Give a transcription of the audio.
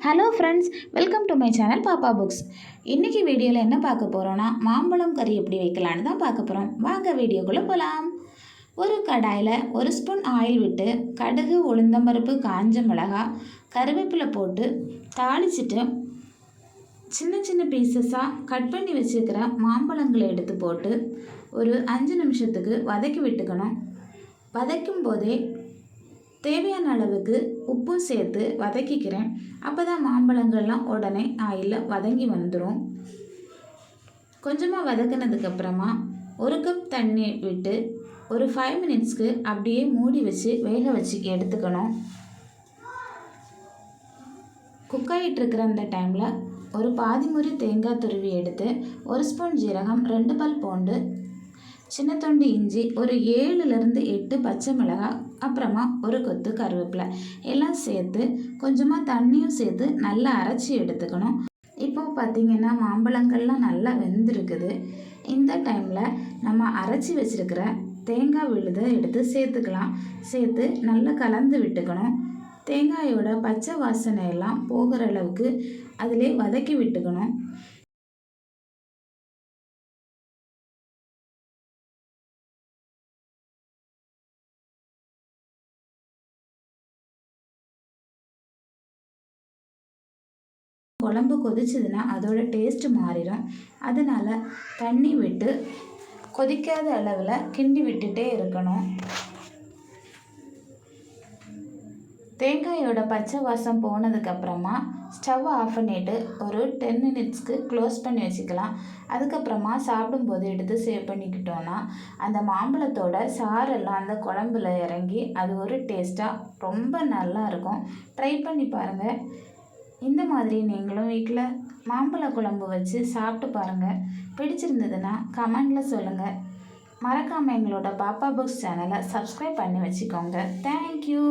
Hello friends welcome to my channel Pappa books இன்றைக்கி வீடியோவில் என்ன பார்க்க போகிறோன்னா மாம்பழம் கறி எப்படி வைக்கலான்னு தான் பார்க்க போகிறோம் வாங்க வீடியோக்குள்ளே போகலாம் ஒரு கடாயில் ஒரு ஸ்பூன் ஆயில் விட்டு கடுகு உளுந்தம்பருப்பு காஞ்ச மிளகா கருவேப்பிலை போட்டு தாளிச்சிட்டு சின்ன சின்ன பீசஸாக கட் பண்ணி வச்சுருக்கிற மாம்பழங்களை எடுத்து போட்டு ஒரு அஞ்சு நிமிஷத்துக்கு வதக்கி விட்டுக்கணும். வதக்கும் போதே தேவையான அளவுக்கு உப்பு சேர்த்து வதக்கிக்கிறேன். அப்போ தான் மாம்பழங்கள்லாம் உடனே ஆயிலில் வதங்கி வந்துடும் கொஞ்சமாக வதக்கினதுக்கப்புறமா ஒரு கப் தண்ணி விட்டு ஒரு ஃபைவ் மினிட்ஸ்க்கு அப்படியே மூடி வச்சு வேக வச்சு எடுத்துக்கணும். குக் ஆகிட்டுருக்கிற அந்த டைமில் ஒரு பாதி முறி தேங்காய் துருவி எடுத்து ஒரு ஸ்பூன் ஜீரகம் ரெண்டு பல் பூண்டு சின்ன தொண்டு இஞ்சி ஒரு ஏழுலேருந்து எட்டு பச்சை மிளகாய் அப்புறமா ஒரு கொத்து கருவேப்பிலை. எல்லாம் சேர்த்து கொஞ்சமாக தண்ணியும் சேர்த்து நல்லா அரைச்சி எடுத்துக்கணும். இப்போ பார்த்திங்கன்னா மாம்பழங்கள்லாம் நல்லா வெந்திருக்குது. இந்த டைமில் நம்ம அரைச்சி வச்சுருக்கிற தேங்காய் விழுதை எடுத்து சேர்த்துக்கலாம். சேர்த்து நல்லா கலந்து விட்டுக்கணும். தேங்காயோட பச்சை வாசனை எல்லாம் போகிற அளவுக்கு அதிலே வதக்கி விட்டுக்கணும். குழம்பு கொதிச்சதுன்னா அதோட டேஸ்ட்டு மாறிடும் அதனால் தண்ணி விட்டு கொதிக்காத அளவில் கிண்டி விட்டுட்டே இருக்கணும். தேங்காயோட பச்சை வாசம் போனதுக்கப்புறமா ஸ்டவ்வை ஆஃப் பண்ணிவிட்டு ஒரு டென் மினிட்ஸ்க்கு க்ளோஸ் பண்ணி வச்சுக்கலாம். அதுக்கப்புறமா சாப்பிடும்போது எடுத்து சேவ் பண்ணிக்கிட்டோன்னா அந்த மாம்பழத்தோட சாரெல்லாம் அந்த குழம்புல இறங்கி அது ஒரு டேஸ்ட்டாக ரொம்ப நல்லா இருக்கும். ட்ரை பண்ணி பாருங்கள் இந்த மாதிரி நீங்களும் வீட்டில் மாம்பழ குழம்பு வச்சு சாப்பிட்டு பாருங்கள் பிடிச்சிருந்ததுன்னா கமெண்டில் சொல்லுங்கள் மறக்காமல் எங்களோட பாப்பா புக்ஸ் சேனலை சப்ஸ்கிரைப் பண்ணி வச்சுக்கோங்க. தேங்க்யூ.